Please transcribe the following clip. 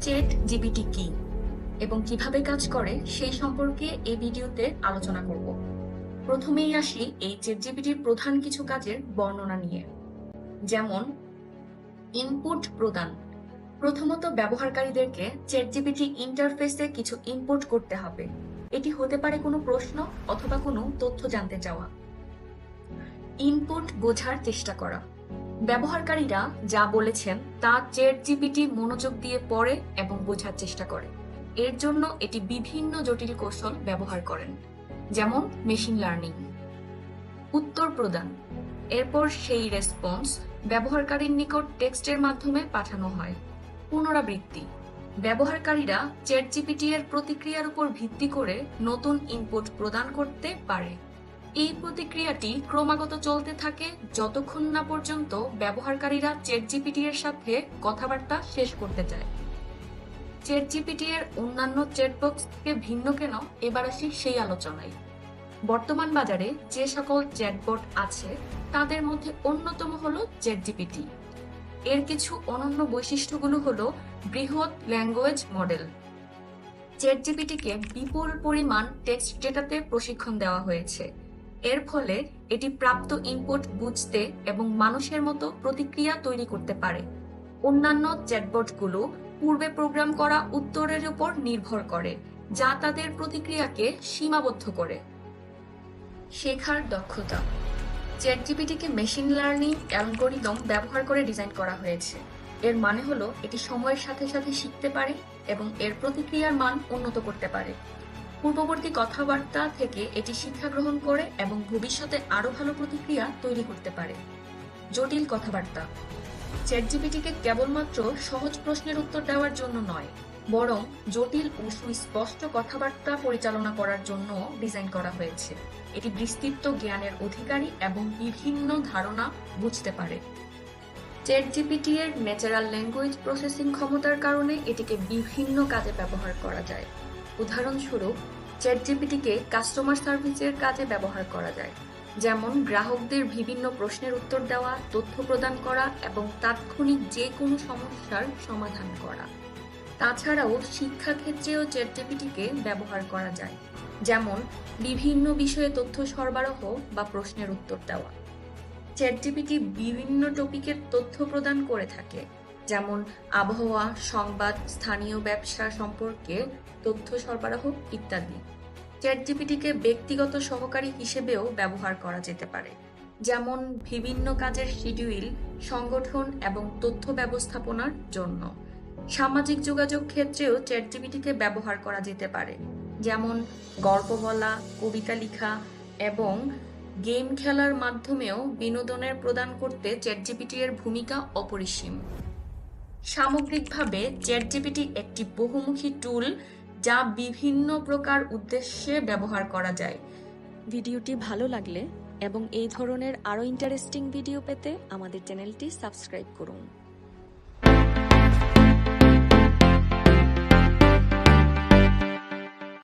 চেট জিবিটি কি এবং কীভাবে কাজ করে সেই সম্পর্কে এই ভিডিওতে আলোচনা করব। প্রথমেই আসি এই চেট জিবিটির প্রধান কিছু কাজের বর্ণনা নিয়ে। যেমন ইনপুট প্রদান। প্রথমত ব্যবহারকারীদেরকে চেট জিবিটি ইন্টারফেসে কিছু ইনপুট করতে হবে। এটি হতে পারে কোনো প্রশ্ন অথবা কোনো তথ্য জানতে চাওয়া। ইনপুট বোঝার চেষ্টা করা। ব্যবহারকারীরা যা বলেছেন তা চেট জিপিটি মনোযোগ দিয়ে পড়ে এবং বোঝার চেষ্টা করে। এর জন্য এটি বিভিন্ন জটিল কৌশল ব্যবহার করেন, যেমন মেশিন লার্নিং। উত্তর প্রদান। এরপর সেই রেসপন্স ব্যবহারকারীর নিকট টেক্সটের মাধ্যমে পাঠানো হয়। পুনরাবৃত্তি। ব্যবহারকারীরা চ্যাট জিপিটি এর প্রতিক্রিয়ার উপর ভিত্তি করে নতুন ইনপুট প্রদান করতে পারে। এই প্রতিক্রিয়াটি ক্রমাগত চলতে থাকে যতক্ষণ না পর্যন্ত ব্যবহারকারীরা চ্যাট জিপিটি এর সাথে কথাবার্তা শেষ করতে চায়। চ্যাট জিপিটি এর অন্যান্য চ্যাটবক্স থেকে ভিন্ন কেন এবার আসি সেই আলোচনায়। বর্তমান বাজারে যে সকল চ্যাটবট আছে, তাদের মধ্যে অন্যতম হলো চ্যাট জিপিটি এর কিছু অনন্য বৈশিষ্ট্যগুলো হলো বৃহৎ ল্যাঙ্গুয়েজ মডেল চ্যাট জিপিটিকে বিপুল পরিমাণ টেক্সট ডেটাতে প্রশিক্ষণ দেওয়া হয়েছে। এর ফলে এটি প্রাপ্ত ইনপুট বুঝতে এবং মানুষের মতো প্রতিক্রিয়া তৈরি করতে পারে। অন্যান্য চ্যাটবটগুলো পূর্বে প্রোগ্রাম করা উত্তরের উপর নির্ভর করে, যা তাদের প্রতিক্রিয়াকে সীমাবদ্ধ করে। শেখার দক্ষতা। চ্যাটজিপিটিকে মেশিন লার্নিং অ্যালগোরিদম ব্যবহার করে ডিজাইন করা হয়েছে। এর মানে হলো, এটি সময়ের সাথে সাথে শিখতে পারে এবং এর প্রতিক্রিয়ার মান উন্নত করতে পারে। পূর্ববর্তী কথাবার্তা থেকে এটি শিক্ষা গ্রহণ করে এবং ভবিষ্যতে আরও ভালো প্রতিক্রিয়া তৈরি করতে পারে। জটিল কথাবার্তা। চ্যাটজিপিটিকে কেবলমাত্র সহজ প্রশ্নের উত্তর দেওয়ার জন্য নয়, বরং জটিল ও সুস্পষ্ট কথাবার্তা পরিচালনা করার জন্য ডিজাইন করা হয়েছে। এটি বিস্তৃত জ্ঞানের অধিকারী এবং বিভিন্ন ধারণা বুঝতে পারে। চ্যাট জিপিটি এর ন্যাচারাল ল্যাঙ্গুয়েজ প্রসেসিং ক্ষমতার কারণে এটিকে বিভিন্ন কাজে ব্যবহার করা যায়। উদাহরণস্বরূপ চ্যাট জিপিটিকে কাস্টমার সার্ভিসের কাজে ব্যবহার করা যায়, যেমন গ্রাহকদের বিভিন্ন প্রশ্নের উত্তর দেওয়া, তথ্য প্রদান করা এবং তাৎক্ষণিক যে কোনো সমস্যার সমাধান করা। তাছাড়াও শিক্ষাক্ষেত্রেও চ্যাট জিপিটিকে ব্যবহার করা যায়, যেমন বিভিন্ন বিষয়ে তথ্য সরবরাহ বা প্রশ্নের উত্তর দেওয়া। চ্যাটজিপিটি বিভিন্ন টপিকের তথ্য প্রদান করে থাকে যেমন আবহাওয়া, সংবাদ, স্থানীয় ব্যবসা সম্পর্কে তথ্য সরবরাহ ইত্যাদি। চ্যাটজিপিটিকে ব্যক্তিগত সহকারী হিসেবেও ব্যবহার করা যেতে পারে, যেমন বিভিন্ন কাজের শিডিউল, সংগঠন এবং তথ্য ব্যবস্থাপনার জন্য। সামাজিক যোগাযোগ ক্ষেত্রেও চ্যাটজিপিটিকে ব্যবহার করা যেতে পারে, যেমন গল্প বলা, কবিতা লেখা এবং গেম খেলার মাধ্যমেও বিনোদনের প্রদান করতে চ্যাটজিপিটি এর ভূমিকা অপরিসীম। সামগ্রিকভাবে চ্যাটজিপিটি একটি বহুমুখী টুল যা বিভিন্ন প্রকার উদ্দেশ্যে ব্যবহার করা যায়। ভিডিওটি ভালো লাগলে এবং এই ধরনের আরও ইন্টারেস্টিং ভিডিও পেতে আমাদের চ্যানেলটি সাবস্ক্রাইব করুন।